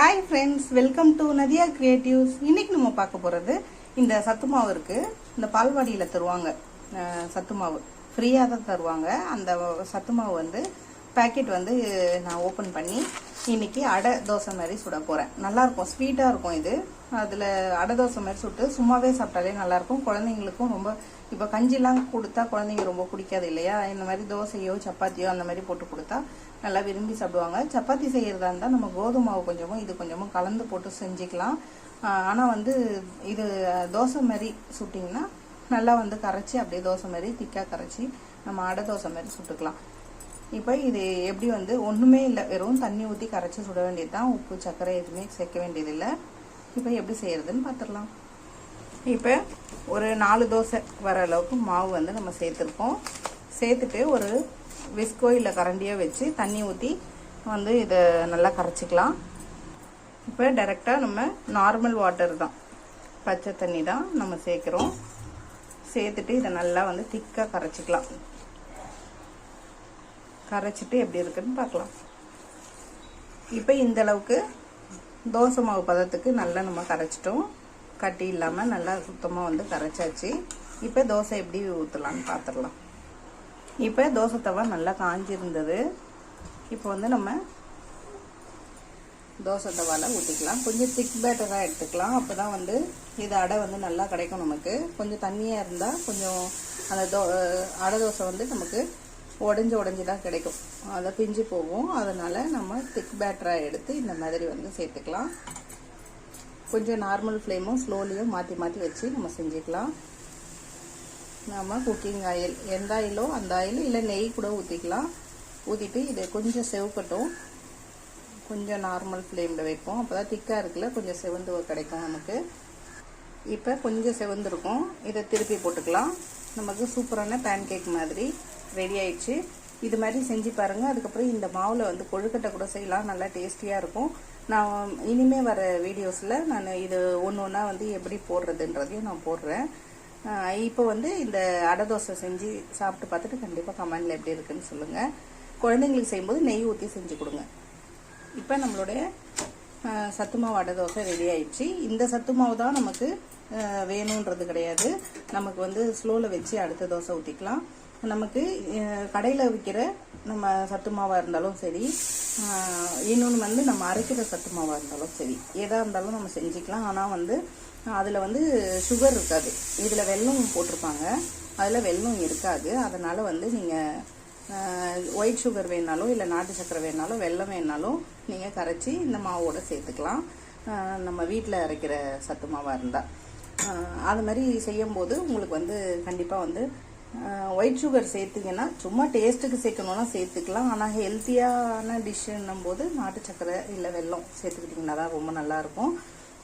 Hi friends welcome to Nadhiya creatives இன்னைக்கு நம்ம பார்க்க போகிறது இந்த சத்து மாவு இந்த பால்வாடியில் தருவாங்க. சத்துமாவு சத்து மாவு. ஃப்ரீயாக தான் தருவாங்க. அந்த சத்து மாவு வந்து பேக்கெட் வந்து நான் ஓப்பன் பண்ணி இன்னைக்கு அடை தோசை மாதிரி சுட போகிறேன் நல்லாயிருக்கும். ஸ்வீட்டாக இருக்கும் இது. அதில் அடை தோசை மாதிரி சுட்டு சும்மாவே சாப்பிட்டாலே நல்லாயிருக்கும். குழந்தைங்களுக்கும் ரொம்ப இப்போ கஞ்சிலாம் கொடுத்தா குழந்தைங்க ரொம்ப பிடிக்காது இல்லையா? இந்த மாதிரி தோசையோ சப்பாத்தியோ அந்த மாதிரி போட்டு கொடுத்தா நல்லா விரும்பி சாப்பிடுவாங்க. சப்பாத்தி செய்கிறதா இருந்தால் நம்ம கோதுமை மாவு கொஞ்சமும் இது கொஞ்சமும் கலந்து போட்டு செஞ்சுக்கலாம். ஆனால் வந்து இது தோசை மாதிரி சுட்டிங்கன்னா நல்லா வந்து கரைச்சி அப்படியே தோசை மாதிரி திக்காக கரைச்சி நம்ம அடை தோசை மாதிரி சுட்டுக்கலாம். இப்போ இது எப்படி வந்து ஒன்றுமே இல்லை. வெறும் தண்ணி ஊற்றி கரைச்சி சுட வேண்டியது தான் உப்பு சர்க்கரை எதுவுமே சேர்க்க வேண்டியதில்லை. இப்போ எப்படி செய்கிறதுன்னு பார்த்துடலாம் இப்போ ஒரு நாலு தோசை வர அளவுக்கு மாவு வந்து நம்ம சேர்த்துருக்கோம். சேர்த்துட்டு ஒரு விஸ்கோ இல்லை கரண்டியோ வச்சு தண்ணி ஊற்றி வந்து இதை நல்லா கரைச்சிக்கலாம். இப்போ டைரெக்டாக நம்ம நார்மல் வாட்டர் தான். பச்சை தண்ணி தான் நம்ம சேர்க்குறோம். சேர்த்துட்டு இதை நல்லா வந்து திக்காக கரைச்சிக்கலாம். கரைச்சிட்டு எப்படி இருக்குன்னு பார்க்கலாம். இப்போ இந்த அளவுக்கு தோசை மாவு பதத்துக்கு நல்லா நம்ம கரைச்சிட்டோம். கட்டி இல்லாமல் நல்லா சுத்தமாக வந்து கரைச்சாச்சு. இப்போ தோசை எப்படி ஊற்றலான்னு பார்த்துடலாம் இப்போ தோசை தவா நல்லா காஞ்சிருந்தது. இப்போ வந்து நம்ம தோசை தவாவில் ஊற்றிக்கலாம் கொஞ்சம் திக் பேட்டராக எடுத்துக்கலாம். அப்போ தான் வந்து இது அடை வந்து நல்லா கிடைக்கும் நமக்கு. கொஞ்சம் தண்ணியாக இருந்தால் கொஞ்சம் அந்த தோ அடை தோசை வந்து நமக்கு உடஞ்சி உடஞ்சி தான் கிடைக்கும். அதை பிஞ்சு போகும். அதனால் நம்ம திக் பேட்டராக எடுத்து இந்த மாதிரி வந்து சேர்த்துக்கலாம். கொஞ்சம் நார்மல் ஃப்ளேமும் ஸ்லோலியும் மாற்றி மாற்றி வச்சு நம்ம செஞ்சுக்கலாம். நம்ம குக்கிங் ஆயில் எந்த ஆயிலோ அந்த ஆயில் இல்லை நெய் கூட ஊற்றிக்கலாம் ஊற்றிட்டு இதை கொஞ்சம் செவக்கட்டும். கொஞ்சம் நார்மல் ஃப்ளேமில் வைப்போம். அப்போ தான் திக்காக இருக்குல்ல கொஞ்சம் செவந்து கிடைக்கும் நமக்கு. இப்போ கொஞ்சம் செவந்துருக்கும். இதை திருப்பி போட்டுக்கலாம். நமக்கு சூப்பரான பேன் கேக் மாதிரி ரெடி ஆயிடுச்சு. இது மாதிரி செஞ்சு பாருங்கள் அதுக்கப்புறம் இந்த மாவில் வந்து கொழுக்கட்டை கூட செய்யலாம். நல்லா டேஸ்டியாக இருக்கும். நான் இனிமே வர வீடியோஸில் நான் இது ஒன்று ஒன்றா வந்து எப்படி போடுறதுன்றதையும் நான் போடுறேன். இப்போ வந்து இந்த அடை தோசை செஞ்சு சாப்பிட்டு பார்த்துட்டு கண்டிப்பாக கமெண்டில் எப்படி இருக்குன்னு சொல்லுங்கள் குழந்தைங்களுக்கு செய்யும்போது நெய் ஊற்றி செஞ்சு கொடுங்க. இப்போ நம்மளுடைய சத்து மாவு அடை தோசை ரெடி ஆயிடுச்சு. இந்த சத்து மாவு தான் நமக்கு வேணுன்றது கிடையாது. நமக்கு வந்து ஸ்லோவில் வச்சு அடுத்த தோசை ஊற்றிக்கலாம் நமக்கு கடையில் விற்கிற நம்ம சத்து மாவாக இருந்தாலும் சரி இன்னொன்று வந்து நம்ம அரைக்கிற சத்து மாவாக இருந்தாலும் சரி எதாக இருந்தாலும் நம்ம செஞ்சுக்கலாம். ஆனால் வந்து அதில் வந்து சுகர் இருக்காது. இதில் வெல்லம் போட்டிருப்பாங்க. அதில் வெல்லம் இருக்காது. அதனால் வந்து நீங்கள் ஒயிட் சுகர் வேணாலும் இல்லை நாட்டு சக்கரை வேணாலும் வெல்லம் வேணாலும் நீங்கள் கரைச்சி இந்த மாவோட சேர்த்துக்கலாம். நம்ம வீட்டில் அரைக்கிற சத்து மாவாக இருந்தால் அது மாதிரி செய்யும்போது உங்களுக்கு வந்து கண்டிப்பாக வந்து ஒயிட் சுகர் சேர்த்திங்கன்னா சும்மா டேஸ்ட்டுக்கு சேர்க்கணுன்னா சேர்த்துக்கலாம். ஆனால் ஹெல்த்தியான டிஷ்ஷுன்னும் போது நாட்டு சக்கரை இல்லை வெல்லம் சேர்த்துக்கிட்டிங்கன்னா தான் ரொம்ப நல்லாயிருக்கும்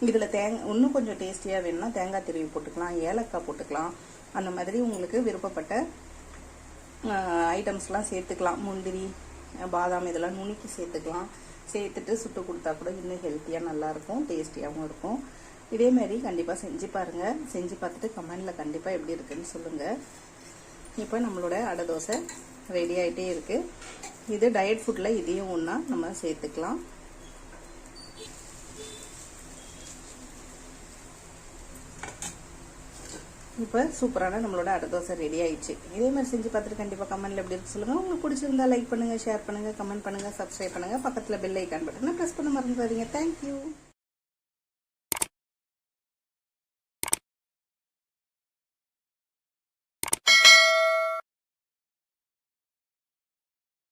இதில் தேங் இன்னும் கொஞ்சம் டேஸ்டியாக வேணும்னா தேங்காய் திருவி போட்டுக்கலாம் ஏலக்காய் போட்டுக்கலாம். அந்த மாதிரி உங்களுக்கு விருப்பப்பட்ட ஐட்டம்ஸ்லாம் சேர்த்துக்கலாம். முந்திரி பாதாம் இதெல்லாம் நுணுக்கி சேர்த்துக்கலாம். சேர்த்துட்டு சுட்டு கொடுத்தா கூட இன்னும் ஹெல்த்தியாக நல்லாயிருக்கும் டேஸ்டியாகவும் இருக்கும். இதே மாதிரி கண்டிப்பாக செஞ்சு பாருங்கள் செஞ்சு பார்த்துட்டு கமெண்டில் கண்டிப்பாக எப்படி இருக்குன்னு சொல்லுங்கள் இப்போ நம்மளோட அடை தோசை ரெடி ஆகிட்டே இருக்குது இது டயட் ஃபுட்டில் இதையும் ஒன்றா நம்ம சேர்த்துக்கலாம். இப்போ சூப்பரான நம்மளோட அடை தோசை ரெடி ஆயிடுச்சு. இதே மாதிரி செஞ்சு பார்த்துட்டு கண்டிப்பாக கமெண்ட்ல எப்படி இருக்கு சொல்லுங்க. உங்களுக்கு பிடிச்சிருந்தா லைக் பண்ணுங்க ஷேர் பண்ணுங்க கமெண்ட் பண்ணுங்க சப்ஸ்கிரைப் பண்ணுங்க. பக்கத்தில் பெல் ஐக்கான் பட்டனை ப்ரெஸ் பண்ண மறந்துடாதீங்க. தேங்க்யூ